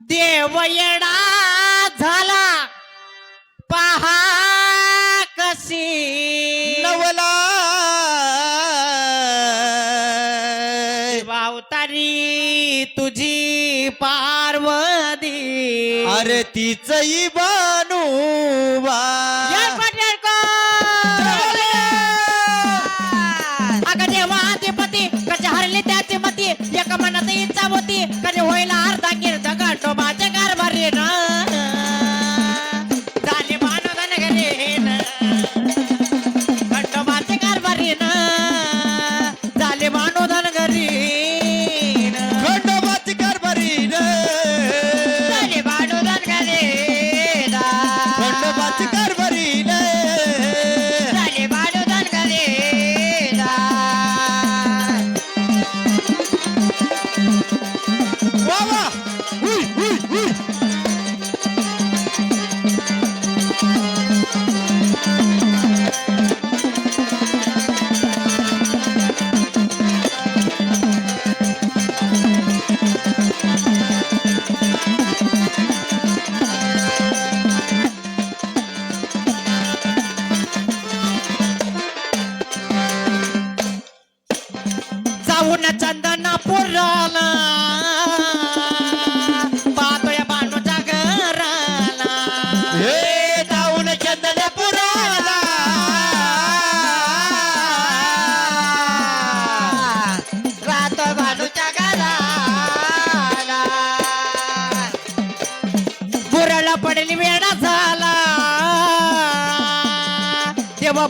देव येडा झाला. पहा कशी. नवला. वावतारी तुझी पार्वती. अरे तिचही बानू जय मनात इच्छा होती. कधी होईल अर्धा कीर्त गटोबाचे कारभारी ना झाले घरी कारभारी ना झाले घरी कारभारी घरी कारभारी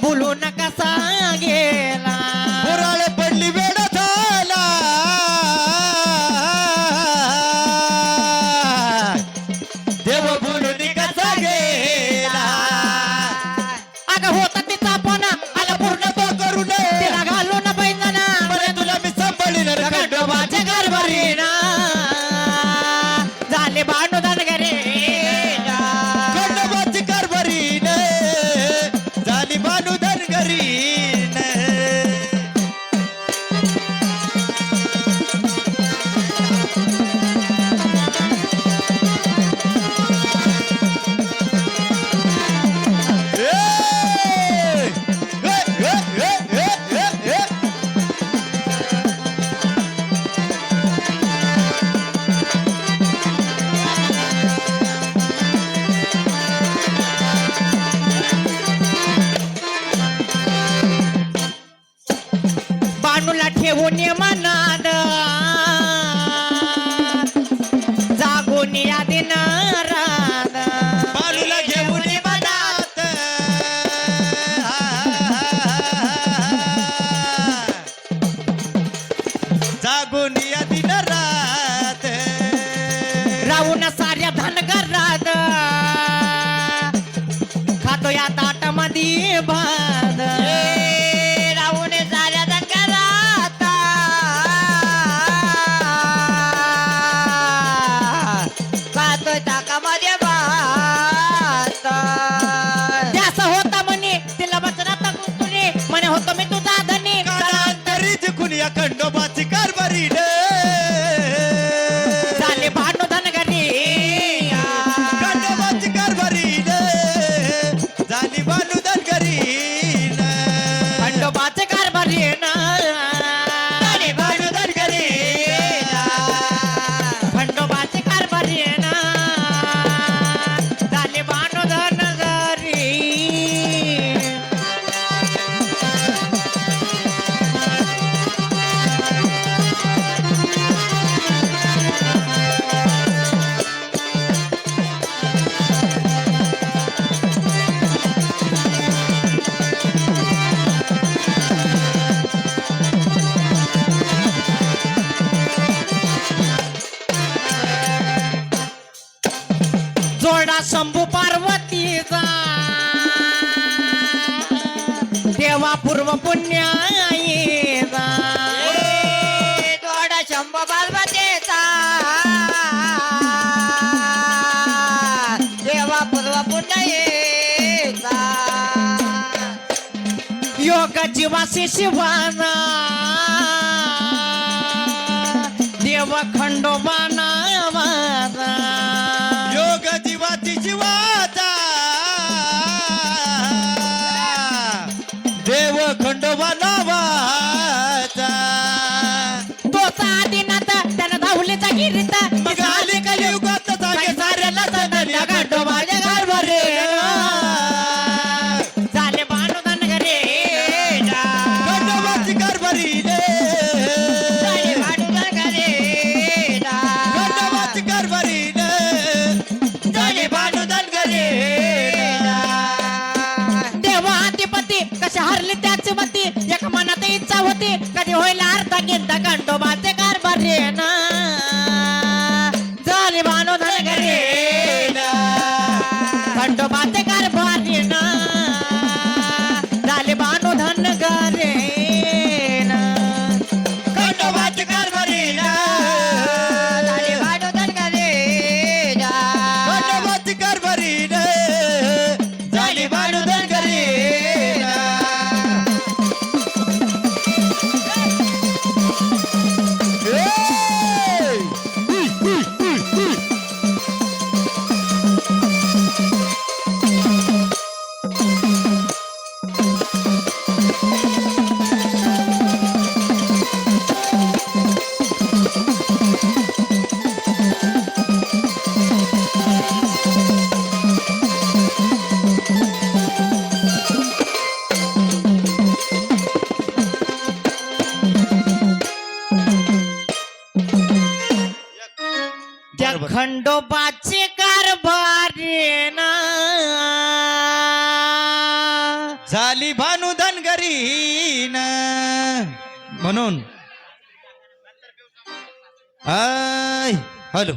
bulu na ये मनात. जागून यादी नारात बालूला घेऊन ये मनात. जागून या दिन रात. राहून साऱ्या धनगरात. खातो या ताट मधी भात. ಕಣ್ಣು पूर्व पुण्य थोडा शंभ बालबतेचा. देवा पूर्व पुण्याईबा योगाची वासी शिवाना. देव खंडोबाना योग वासी शिवा मती एक मनात इच्छा होती. कधी होईल अर्धा घेता माझे कारभार रे ना खंडोबाचे कारभार झाली भानू धनगरी म्हणून. हॅलो.